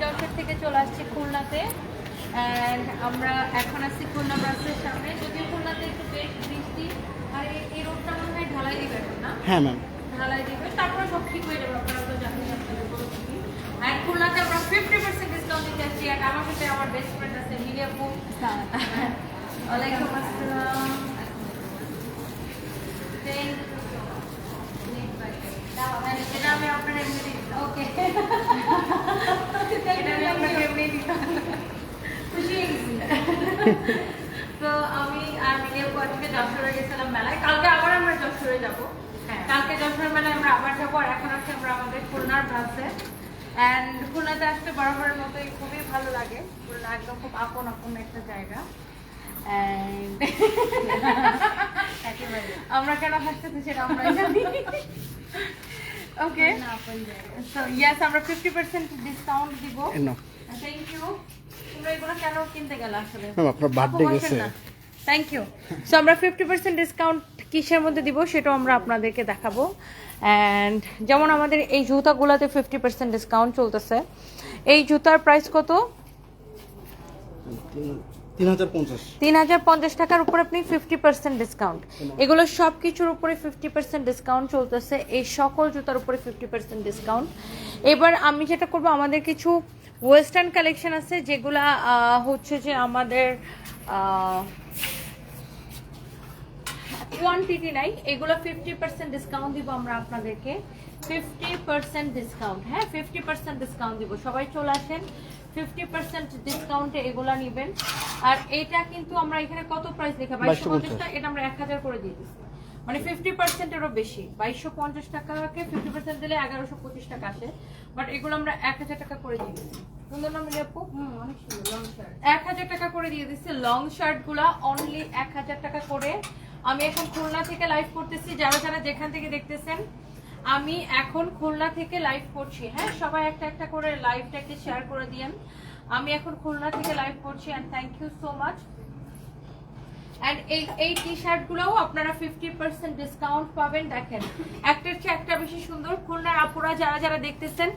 যশোর থেকে চলে আসছি খুলনাতে। অ্যান্ড আমরা এখন আসছি খুলনা ব্রাঞ্চের সামনে। যদিও খুলনাতে একটু বেশ বৃষ্টি আর এই- রোডটা মনে হয় ঢালাই দিবে এখন না? হ্যাঁ ম্যাম ঢালাই দিবে। তারপরে সব ঠিক হয়ে যাবে আপনারা তো জানেন আর খুলনাতে আমরা ফিফটি পার্সেন্ট ডিসকাউন্ট দিতে আসছি আর আমার সাথে আমার বেস্ট ফ্রেন্ড আছে মিলি আপু ওয়ালাইকুম আসসালাম। এটা আমি আপনার ওকে এটা আমি আপনাকে এমনি দিতাম খুশি তো আমি আর মিডিয়া আজকে যশোরে গেছিলাম মেলায়। কালকে আবার আমরা যশোরে যাব। কালকে যশোরের মেলায় আমরা আবার যাব আর এখন আছে আমরা আমাদের খুলনার ব্রাঞ্চে অ্যান্ড খুলনাতে আসতে বরাবরের মতোই খুবই ভালো লাগে। খুলনা একদম খুব আপন আপন একটা জায়গা। আমরা কেন হাসতেছি সেটা আমরা জানি। ওকে সো ইয়েস আমরা ফিফটি পার্সেন্ট ডিসকাউন্ট দিব। থ্যাংক ইউ তোমরা এগুলো কেন কিনতে গেলে আসলে? আপনার বার্থডে গেছে। থ্যাংক ইউ সো আমরা ফিফটি পার্সেন্ট ডিসকাউন্ট কিসের মধ্যে দিব সেটাও আমরা আপনাদেরকে দেখাবো। অ্যান্ড যেমন আমাদের এই জুতাগুলোতে ফিফটি পার্সেন্ট ডিসকাউন্ট চলতেছে। এই জুতার প্রাইস কত? তিন হাজার পঞ্চাশ। টাকার উপর আপনি ফিফটি পার্সেন্ট ডিসকাউন্ট এগুলো সব কিছুর উপরে ফিফটি পার্সেন্ট ডিসকাউন্ট চলতেছে। এই সকল জুতার উপরে ফিফটি পার্সেন্ট ডিসকাউন্ট এবার আমি যেটা করব আমাদের কিছু ওয়েস্টার্ন কালেকশন আছে যেগুলা হচ্ছে যে আমাদের কোয়ান্টিটি নাই এগুলো ফিফটি পার্সেন্ট ডিসকাউন্ট দিব আমরা আপনাদেরকে। ফিফটি পার্সেন্ট ডিসকাউন্ট হ্যাঁ ফিফটি পার্সেন্ট ডিসকাউন্ট দিব। সবাই চলে আসেন ফিফটি পার্সেন্ট ডিসকাউন্টে এগুলা নেবেন। আর এটা কিন্তু আমরা এখানে কত প্রাইস লেখা বাইশশো পঞ্চাশ। টাকা এটা আমরা এক হাজার করে দিয়ে দিচ্ছি। মানে ফিফটি পার্সেন্টেরও বেশি। বাইশশো পঞ্চাশ টাকাকে ফিফটি পার্সেন্ট দিলে এগারোশো পঁচিশ টাকা আসে। বাট এগুলো আমরা এক হাজার টাকা করে দিয়ে দিচ্ছি। সুন্দর নাম মিলে আপু অনেক সুন্দর লং শার্ট এক হাজার টাকা করে দিয়ে দিচ্ছি লং শার্টগুলা অনলি এক হাজার টাকা করে। আমি এখন খুলনা থেকে লাইভ করতেছি। যারা যারা যেখান থেকে দেখতেছেন আমি এখন খুলনা থেকে লাইভ করছি। হ্যাঁ সবাই একটা একটা করে লাইভটাকে শেয়ার করে দিয়েন। আমি এখন খুলনা থেকে লাইভ করছি and thank you so much and এই এই টি শার্টগুলোও আপনারা ফিফটি পার্সেন্ট ডিসকাউন্ট পাবেন, দেখেন। একটার চেয়ে একটা বেশি সুন্দর, খুলনার আপুরা যারা যারা দেখতেছেন,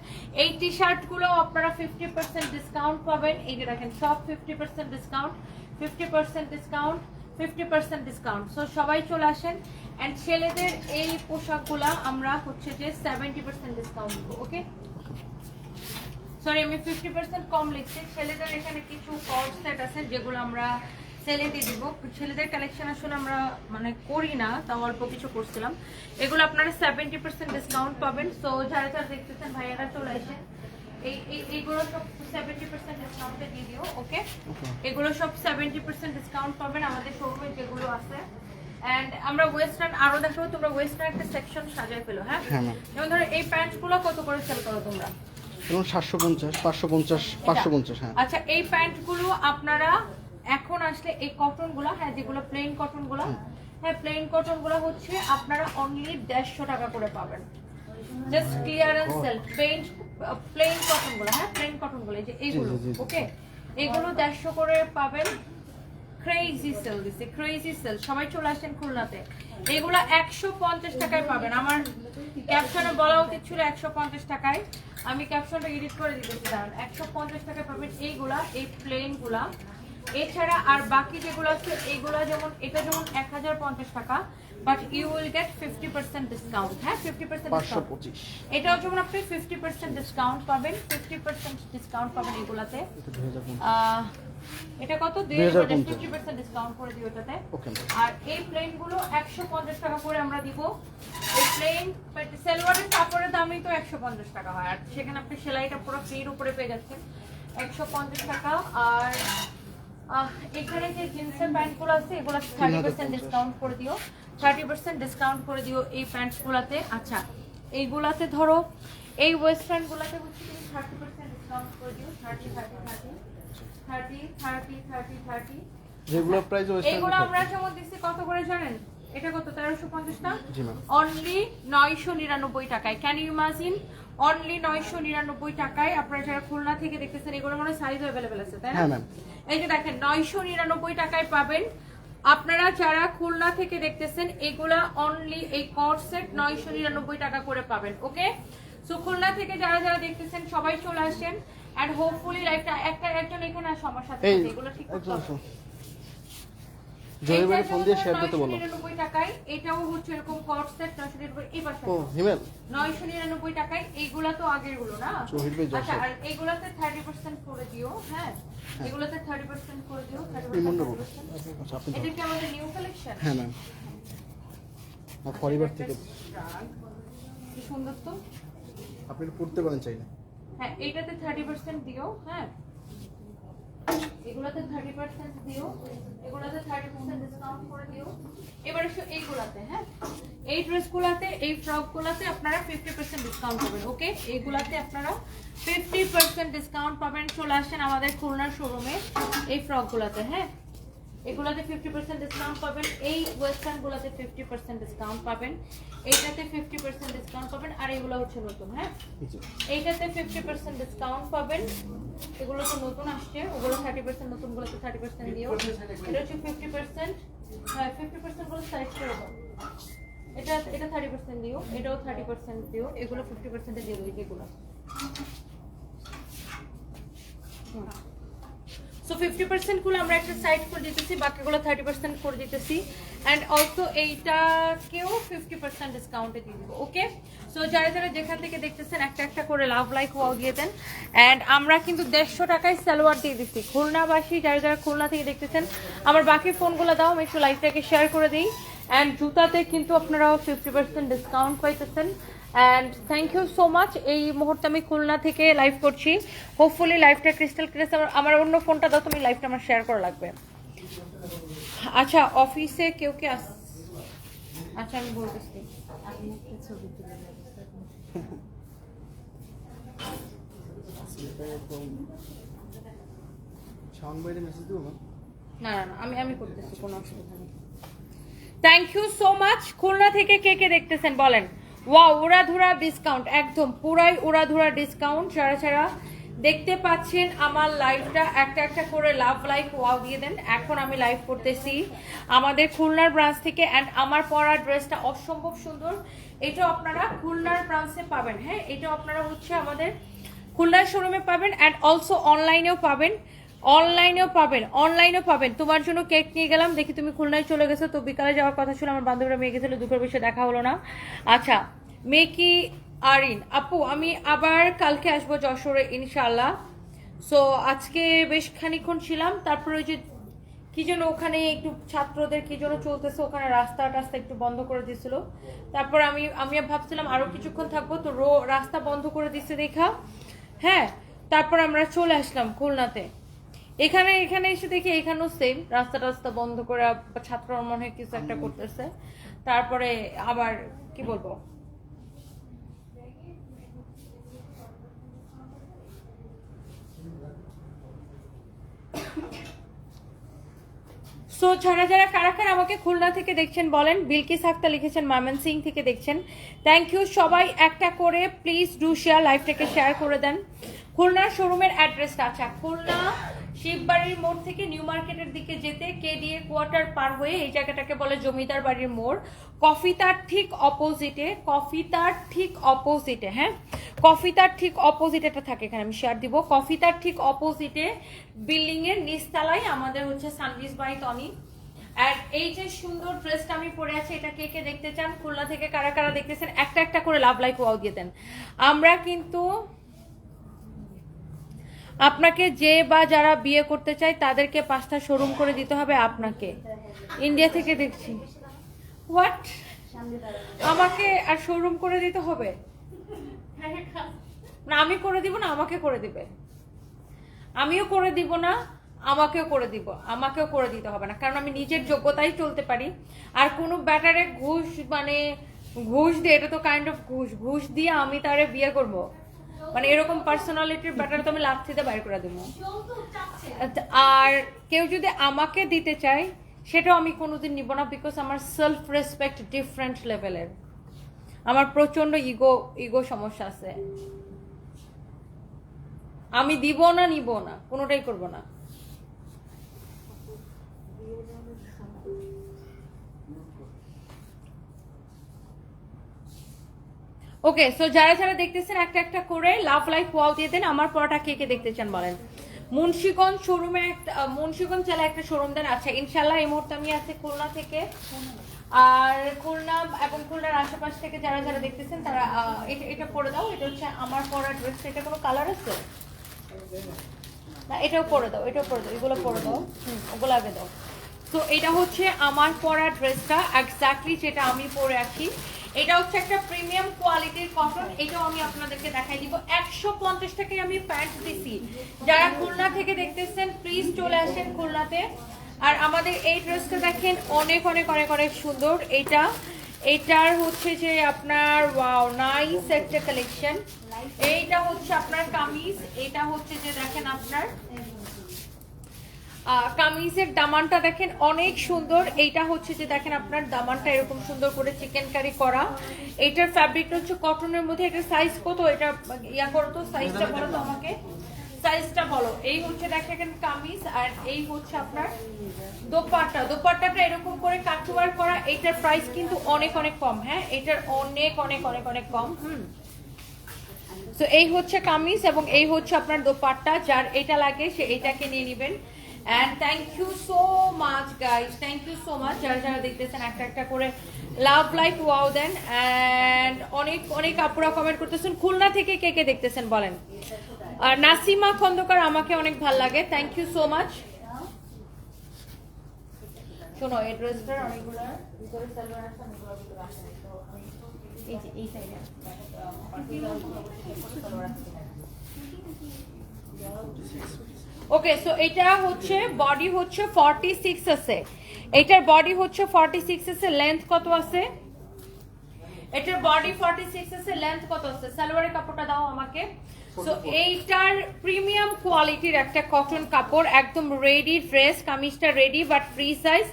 এই টি শার্টগুলোও আপনারা ফিফটি পার্সেন্ট ডিসকাউন্ট পাবেন। এই যে দেখেন, সব fifty percent discount fifty percent discount fifty percent discount so সবাই চলে আসেন। অ্যান্ড ছেলেদের এই পোশাকগুলা আমরা হচ্ছে যে সেভেন্টি পার্সেন্ট ডিসকাউন্ট দিব ওকে সরি আমি ফিফটি পার্সেন্ট কম লিখছি। ছেলেদের এখানে কিছু কট সেট আছে, যেগুলো আমরা সেলে দিয়ে দিব। ছেলেদের কালেকশন আসলে আমরা মানে করি না তাও অল্প কিছু করছিলাম। এগুলো আপনারা সেভেন্টি পার্সেন্ট ডিসকাউন্ট পাবেন। সো যারা যারা দেখতেছেন ভাইয়ারা চলে আসেন। এই এই- এইগুলো সব সেভেন্টি পার্সেন্ট ডিসকাউন্টে দিয়ে দিও ওকে এগুলো সব সেভেন্টি পার্সেন্ট ডিসকাউন্ট পাবেন আমাদের শোরুমে যেগুলো আছে। অ্যান্ড আমরা ওয়েস্টার্ন আরও দেখো তোমরা ওয়েস্টার্ন একটা সেকশন সাজায় ফেলো হ্যাঁ? হ্যাঁ যেমন ধরো এই প্যান্টগুলো কত করে সেল করো তোমরা? সাতশো পঞ্চাশ পাঁচশো পঞ্চাশ পাঁচশো পঞ্চাশ হ্যাঁ। আচ্ছা এই প্যান্টগুলো আপনারা এখন আসলে এই কটনগুলো হ্যাঁ যেগুলো প্লেন কটনগুলো হ্যাঁ প্লেন কটনগুলো হচ্ছে আপনারা অনলি দেড়শো টাকা করে পাবেন। Just clearance sale paint plain কটনগুলো হ্যাঁ প্লেন কটনগুলো যে জি। ওকে এগুলো দেড়শো করে পাবেন ক্রেজি সেল দিছে ক্রেজি সেল সবাই চলে আসেন খুলনাতে। এগুলো একশো পঞ্চাশ টাকায় পাবেন। আমার ক্যাপশনে বলা উচিত ছিল একশো পঞ্চাশ টাকায়। আমি ক্যাপশনটা এডিট করে দিতেছি দাঁড়ান একশো পঞ্চাশ টাকায় পাবেন এইগুলা এই প্লেনগুলা। এছাড়া আর বাকি যেগুলো আছে এইগুলা যেমন এটা যেমন এক হাজার পঞ্চাশ টাকা but you will get fifty percent discount হ্যাঁ? ফিফটি পার্সেন্ট এটাও যেমন আপনি ফিফটি পার্সেন্ট ডিসকাউন্ট পাবেন ফিফটি পার্সেন্ট ডিসকাউন্ট পাবেন এগুলাতে। এটা দুই কত? দুই 2050 ফিফটি পার্সেন্ট ডিসকাউন্ট করে ওকে ম্যাম আর এই প্লেনগুলো একশো পঞ্চাশ টাকা করে আমরা দিব। এই প্লেন সেলওয়ারের কাপড়ের দামই তো একশো পঞ্চাশ টাকা হয়। আর সেখানে আপনি সেলাইটা পুরো ফ্রির উপরে পেয়ে যাচ্ছেন। একশো পঞ্চাশ টাকা। আর এখানে যে জিন্সের প্যান্টগুলো আছে এগুলো থার্টি পার্সেন্ট ডিসকাউন্ট করে দিও। থার্টি পার্সেন্ট ডিসকাউন্ট করে দিও এই প্যান্টস গুলাতে আচ্ছা এইগুলাতে ধরো এই ওয়েস্টার্ন গুলাতে হচ্ছে তুমি থার্টি পার্সেন্ট ডিসকাউন্ট করে দিও। Thirty thirty thirty thirty thirty thirty thirty যেগুলো প্রাইস এগুলো আমরা যেমন দিচ্ছি কত করে জানেন? এটা কত তেরোশো পঞ্চাশ না? অনলি নয়শো নিরানব্বই টাকায়। ক্যান ইউ ইমাজিন অনলি নয়শো নিরানব্বই টাকায় আপনারা যারা খুলনা থেকে দেখতেছেন এগুলো মনে সাইজ অ্যাভেলেবেল আছে তাই না? হ্যাঁ এই যে দেখেন নয়শো নিরানব্বই টাকায় পাবেন। আপনারা যারা খুলনা থেকে দেখতেছেন এগুলা অনলি এই কট সেট নয়শো নিরানব্বই টাকা করে পাবেন ওকে সো খুলনা থেকে যারা যারা দেখতেছেন সবাই চলে আসেন এন্ড হোপফুলি লাইফটা একটা একজন এখানে সাথে এগুলো ঠিক করতে আসো জহির ভাই ফোন দিয়ে শেয়ার দিতে বলো। 999 টাকায় এটাও হচ্ছে এরকম কট সেট 999 এই পাশে। ও হিমেল। 999 টাকায় এইগুলা তো আগেরগুলো না ভাই আচ্ছা আর এইগুলাতে 30% করে দিও হ্যাঁ? এগুলাতে 30% করে দিও 30% ইমন নেব 30% আচ্ছা এটা কি আমাদের নিউ কালেকশন হ্যাঁ ম্যাম পরিবার থেকে। কি সুন্দর তো? আপনি পড়তে পারেন চাইলে। হ্যাঁ এইটাতে 30% দিও হ্যাঁ? এগুলাতে 30% দিও, এগুলাতে 30% ডিসকাউন্ট করে দিও। এবারে এসো এইগুলাতে হ্যাঁ? এই ড্রেসগুলাতে, এই ফ্রকগুলাতে আপনারা 50% ডিসকাউন্ট পাবেন ওকে এইগুলাতে আপনারা 50% ডিসকাউন্ট পাবেন। চলে আসেন আমাদের খুলনার শোরুমে এই ফ্রকগুলাতে হ্যাঁ? এগুলাতে 50% ডিসকাউন্ট পাবেন। এই ওয়েস্টার্নগুলাতে 50% ডিসকাউন্ট পাবেন। এইটাতে 50% ডিসকাউন্ট পাবেন আর এগুলো হচ্ছে নতুন হ্যাঁ? এইটাতে ফিফটি পার্সেন্ট ডিসকাউন্ট পাবেন। এগুলো তো নতুন আসছে। ওগুলো থার্টি পার্সেন্ট নতুনগুলোতে থার্টি পার্সেন্ট দিও। এটা হচ্ছে ফিফটি পার্সেন্ট হ্যাঁ ফিফটি পার্সেন্টগুলো করে এটা এটা থার্টি পার্সেন্ট দিও এটাও থার্টি পার্সেন্ট দিও। এগুলো ফিফটি পার্সেন্টে দিয়ে দিও যেগুলো। সো ফিফটি পার্সেন্টগুলো আমরা একটা সাইড করে দিতেছি, বাকিগুলো থার্টি পার্সেন্ট করে দিতেছি। অ্যান্ড অলসো এইটাকেও ফিফটি পার্সেন্ট ডিসকাউন্টে দিয়ে দেবো ওকে সো যারা যারা যেখান থেকে দেখতেছেন, একটা একটা করে লাভ লাইক ওয়াও দিয়ে দেন। অ্যান্ড আমরা কিন্তু দেড়শো টাকায় সালোয়ার দিয়ে দিচ্ছি। খুলনাবাসী যারা যারা খুলনা থেকে দেখতেছেন, আমার বাকি ফোনগুলো দাও, আমি একটু লাইভটাকে শেয়ার করে দিই। অ্যান্ড জুতাতে কিন্তু আপনারাও ফিফটি পার্সেন্ট ডিসকাউন্ট পাইতেছেন। And thank you so much এই মুহূর্তে আমি খুলনা থেকে লাইভ করছি। হোপফুলি লাইভটা ক্রিস্টাল ক্রিস্টাল আমার অন্য ফোনটা দাও তুমি লাইভটা আমার শেয়ার করা লাগবে। আচ্ছা অফিসে কেউ কে আস আচ্ছা আমি বলতেছি। না না আমি আমি করতেছি কোনো অসুবিধা নেই। Thank you so much Khulna থেকে কে কে দেখতেছেন বলেন। ওয়া উড়াধুরা ডিসকাউন্ট একদম পুরাই উড়াধুরা ডিসকাউন্ট যারা যারা দেখতে পাচ্ছেন আমার লাইভটা একটা একটা করে লাভ লাইক ওয়াও দিয়ে দেন। এখন আমি লাইভ করতেছি আমাদের খুলনার ব্রাঞ্চ থেকে অ্যান্ড আমার পরা ড্রেসটা অসম্ভব সুন্দর। এটাও আপনারা খুলনার ব্রাঞ্চে পাবেন হ্যাঁ? এটাও আপনারা হচ্ছে আমাদের খুলনার শোরুমে পাবেন অ্যান্ড অলসো অনলাইনেও পাবেন। অনলাইনেও পাবেন অনলাইনেও পাবেন। তোমার জন্য কেক নিয়ে গেলাম, দেখি তুমি খুলনায় চলে গেছো, তো বিকালে যাওয়ার কথা ছিল, আমার বান্ধবীরা মেয়ে গেছিল দুপুর বেশি দেখা হলো না। আচ্ছা মেয়ে কি আরিন, আপু, আমি আবার কালকে আসব যশোরে ইনশাল্লাহ সো আজকে বেশ খানিক্ষণ ছিলাম, তারপরে ওই যে কি যেন ওখানে একটু ছাত্রদের কি যেন চলতেছে, ওখানে রাস্তা টাস্তা একটু বন্ধ করে দিছিল তারপর আমি আমি ভাবছিলাম আরও কিছুক্ষণ থাকব, তো রো, রাস্তা বন্ধ করে দিচ্ছে দেখা। হ্যাঁ তারপর আমরা চলে আসলাম খুলনাতে। এখানে এখানে এসে দেখি এখানেও সেম রাস্তা টাস্তা বন্ধ করে ছাত্ররা মনে হয় কিছু একটা করতেছে। তারপরে আবার কি বলব? সো যারা যারা কারা কারা আমাকে খুলনা থেকে দেখছেন বলেন বিলকিস আক্তার লিখেছেন মামন সিং থেকে দেখছেন। থ্যাংক ইউ সবাই একটা করে প্লিজ ডু শেয়ার লাইভটাকে শেয়ার করে দেন। খুলনার শোরুমের অ্যাড্রেসটা আচ্ছা খুলনা শিববাড়ির মোড় থেকে নিউ মার্কেটের দিকে যেতে কেডিএ কোয়ার্টার পার হয়ে এই জায়গাটাকে বলে জমিদার বাড়ির মোড়। কফি তার ঠিক অপোজিটে, কফি তার ঠিক অপোজিটে হ্যাঁ? কফি তার ঠিক অপোজিটে একটা থাকে এখানে, আমি শেয়ার দিব। কফি তার ঠিক অপোজিটে বিল্ডিং এর নিচতলায় আমাদের হচ্ছে সানভিস বাই টনি। আর এই যে সুন্দর ড্রেসটা আমি পরে আছি, এটা কে কে দেখতে চান? খুলনা থেকে কারা কারা দেখতেছেন? একটা একটা করে লাভ লাইক ওয়াও দিয়ে দেন। আমরা কিন্তু আপনাকে যে বা যারা বিয়ে করতে চায়, তাদেরকে পাঁচটা শোরুম করে দিতে হবে আপনাকে। ইন্ডিয়া থেকে দেখছি। হোয়াট আমাকে আর শোরুম করে দিতে হবে? না, আমি করে দিব না, আমাকে করে দিবে। আমিও করে দিব না, আমাকেও করে দিব। আমাকেও করে দিতে হবে না। কারণ আমি নিজের যোগ্যতাই চলতে পারি। আর কোনো ব্যাটারে ঘুষ মানে ঘুষ দিয়ে, এটা তো কাইন্ড অফ ঘুষ। ঘুষ দিয়ে আমি তারে বিয়ে করব। মানে এরকম পার্সোনালিটির ব্যাটার তো আমি লাথিতে বাইর করে দেবো। আর কেউ যদি আমাকে দিতে চায় সেটাও আমি কোনোদিন নিব না বিকজ আমার সেলফ রেসপেক্ট ডিফারেন্ট লেভেলের আমার প্রচণ্ড ইগো ইগো সমস্যা আছে। আমি দিব না নিব না কোনোটাই করব না। ওকে সো যারা যারা দেখতেছেন একটা একটা করে লাভ লাইক ওয়াও দিয়ে দেন, আমার পরোটা কে কে দেখতে চান বলেন? মুন্সিগঞ্জ শোরুমে একটা মুন্সিগঞ্জ জেলায় একটা শোরুম দেন আচ্ছা ইনশাল্লাহ এই মুহূর্তে আমি আছি খুলনা থেকে। আর খুলনা এবং খুলনার আশেপাশ থেকে যারা যারা দেখতেছেন তারা এটা এটা পরে দাও। এটা হচ্ছে আমার পরা ড্রেস এটা কোনো কালার আছে? না, এটাও পরে দাও, এটাও পরে দাও, এগুলো পরে দাও। হুম, ওগুলো আগে দাও। তো এটা হচ্ছে আমার পরা ড্রেসটা এক্স্যাক্টলি যেটা আমি পরে আছি। এটা হচ্ছে একটা প্রিমিয়াম কোয়ালিটির কটন এটাও আমি আপনাদেরকে দেখাই দিব। একশো পঞ্চাশ টাকায় আমি প্যান্ট দিছি। যারা খুলনা থেকে দেখতেছেন প্লিজ চলে আসেন খুলনাতে। আর আমাদের এই ড্রেসটা দেখেন, অনেক অনেক অনেক অনেক সুন্দর। এটা, এটার হচ্ছে যে আপনার ওয়াও নাইস একটা কালেকশন এইটা হচ্ছে আপনার কামিজ, এটা হচ্ছে যে দেখেন আপনার কামিজের দামানটা দেখেন অনেক সুন্দর। এইটা হচ্ছে যে দেখেন আপনার দামানটা এরকম সুন্দর করে চিকেন কারি করা। এটার ফ্যাব্রিকটা হচ্ছে কটনের মধ্যে। এটা সাইজ কত? এটা ইয়া করো তো সাইজটা বলো তো আমাকে। সাইজটা বলো। এই হচ্ছে দেখেন কামিজ আর এই হচ্ছে আপনার দোপাট্টা। দোপাট্টাটা এরকম করে কাটওয়ার করা। এটার প্রাইস কিন্তু অনেক অনেক কম হ্যাঁ? এটার অনেক অনেক অনেক অনেক কম, হুম? তো এই হচ্ছে কামিজ এবং এই হচ্ছে আপনার দোপাট্টা। যার এটা লাগে, সে এটাকে নিয়ে নেবেন। And thank you so much guys thank you so much যারা যারা দেখতেছেন একটা একটা করে লাভ লাইক ওয়াও দেন অ্যান্ড অনেক অনেক আপুরা কমেন্ট করতেছেন খুলনা থেকে কে কে দেখতেছেন বলেন? আর নাসিমা খন্দকার আমাকে অনেক ভালো লাগে। থ্যাংক ইউ সো মাচ শোনো এই ড্রেসটার অনেকগুলো ভিতরে সালোয়ার আছে অনেকগুলো ভিতরে আসে নাই। তো আমি এই যে এই সাইডে ওকে সো এটা হচ্ছে বডি হচ্ছে 46 আছে। এটার বডি হচ্ছে 46 আছে লেন্থ কত আছে? এটার বডি 46 আছে লেন্থ কত আছে? সালোয়ারের কাপড়টা দাও আমাকে। সো এইটার প্রিমিয়াম কোয়ালিটির একটা কটন কাপড় একদম রেডি ড্রেস কামিজটা রেডি বাট ফ্রি সাইজ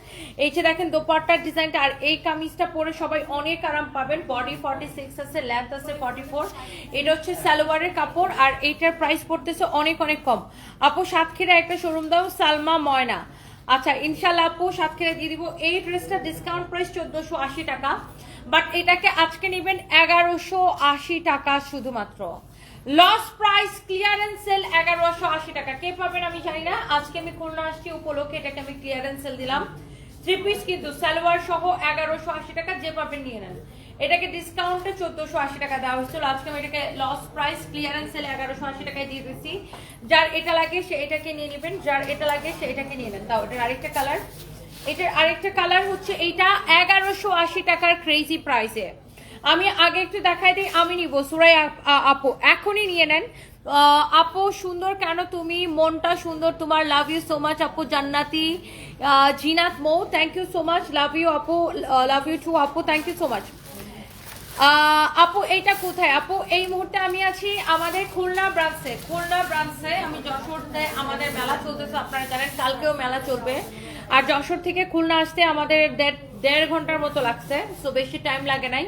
এই যে দেখেন দোপাট্টার ডিজাইনটা আর এই কামিজটা পরে সবাই অনেক আরাম পাবেন। বডি 46 আছে লেন্থ আছে 44 এটা হচ্ছে সালোয়ারের কাপড় আর এইটার প্রাইস পড়তেছে অনেক অনেক কম। আপু সাতক্ষীরা একটা শোরুম দাও সালমা ময়না। আচ্ছা ইনশাল্লাহ আপু সাতক্ষীরা দিয়ে দিব। এই ড্রেসটা ডিসকাউন্ট প্রাইস চোদ্দশো আশি টাকা বাট এটাকে আজকে নেবেন এগারোশো আশি টাকা শুধুমাত্র। লস প্রাইস ক্লিয়ারেন্স সেল এগারোশো আশি টাকা। কে পাবেন আমি জানি না। আজকে আমি খুলনা আসছি উপলক্ষে, এটাকে আমি ক্লিয়ারেন্স সেল দিলাম। থ্রি পিস কিন্তু সালোয়ার সহ এগারোশো আশি টাকা যে পাবেন নিয়ে নেন। এটাকে ডিসকাউন্টে চোদ্দশো আশি টাকা দেওয়া হয়েছিল। আজকে আমি এটাকে লস প্রাইস ক্লিয়ারেন্স সেল এগারোশো আশি টাকায় দিয়ে দিচ্ছি যার এটা লাগে, সে এটাকে নিয়ে নেবেন। যার এটা লাগে, সে এটাকে নিয়ে নেন। তাও এটার আরেকটা কালার এটার আরেকটা কালার হচ্ছে এইটা এগারোশো আশি টাকার ক্রেজি প্রাইসে আমি আগে একটু দেখাই দিই, আমি নিব। সুরাই আপ- এখনই নিয়ে নেন। আপু সুন্দর কেন তুমি? মনটা সুন্দর, তোমার লাভ ইউ সো মাচ আপু Jannati. Zinat Mou thank you so much love you আপু লাভ ইউ টু আপু থ্যাংক ইউ সো মাচ আপু এইটা কোথায়? আপু এই মুহূর্তে আমি আছি আমাদের খুলনা ব্রাঞ্চে খুলনা ব্রাঞ্চে আমি যশোরতে আমাদের মেলা চলতেছে, আপনারা জানেন, কালকেও মেলা চলবে। আর যশোর থেকে খুলনা আসতে আমাদের দেড় দেড় ঘণ্টার মতো লাগছে সো বেশি টাইম লাগে নাই।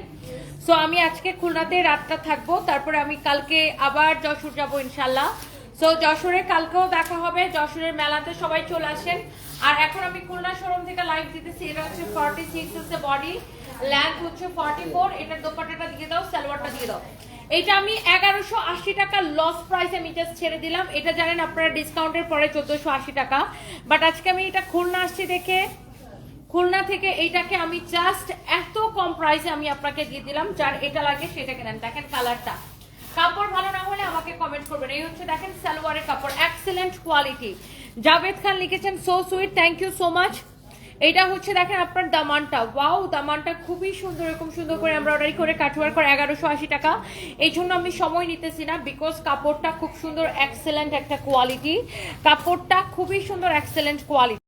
সো আমি আজকে খুলনাতে রাতটা থাকব, তারপরে আমি কালকে আবার যশোর যাব ইনশাল্লাহ সো যশোরে কালকেও দেখা হবে, যশোরের মেলাতে সবাই চলে আসেন। আর এখন আমি খুলনা শোরুম থেকে লাইভ দিতেছি, এটা হচ্ছে ফর্টি সিক্স হচ্ছে বডি ল্যান্ড হচ্ছে ফর্টি ফোর এটার দোপাটাটা দিয়ে দাও, সালোয়ারটা দিয়ে দাও। এটা আমি এগারোশো আশি টাকা লস প্রাইস আমি জাস্ট ছেড়ে দিলাম। এটা জানেন আপনারা ডিসকাউন্টের পরে চোদ্দশো আশি টাকা। বাট আজকে আমি এটা খুলনা আসছি দেখে খুলনা থেকে এইটাকে আমি জাস্ট এত কম প্রাইসে আমি আপনাকে দিয়ে দিলাম, যার এটা লাগে সেটাকে নেন। দেখেন কালারটা কাপড় ভালো না হলে আমাকে কমেন্ট করবেন। এই হচ্ছে দেখেন সালোয়ারের কাপড়। এক্সেলেন্ট কোয়ালিটি জাভেদ খান লিখেছেন so sweet thank you so much এটা হচ্ছে দেখেন আপনার দামানটা। ওয়াও দামানটা খুবই সুন্দর, এরকম সুন্দর করে আমরা অর্ডারি করে কাটওয়ার করে এগারোশো আশি টাকা। এই জন্য আমি সময় নিতেছি না বিকজ কাপড়টা খুব সুন্দর এক্সেলেন্ট একটা কোয়ালিটি কাপড়টা খুবই সুন্দর এক্সেলেন্ট কোয়ালিটি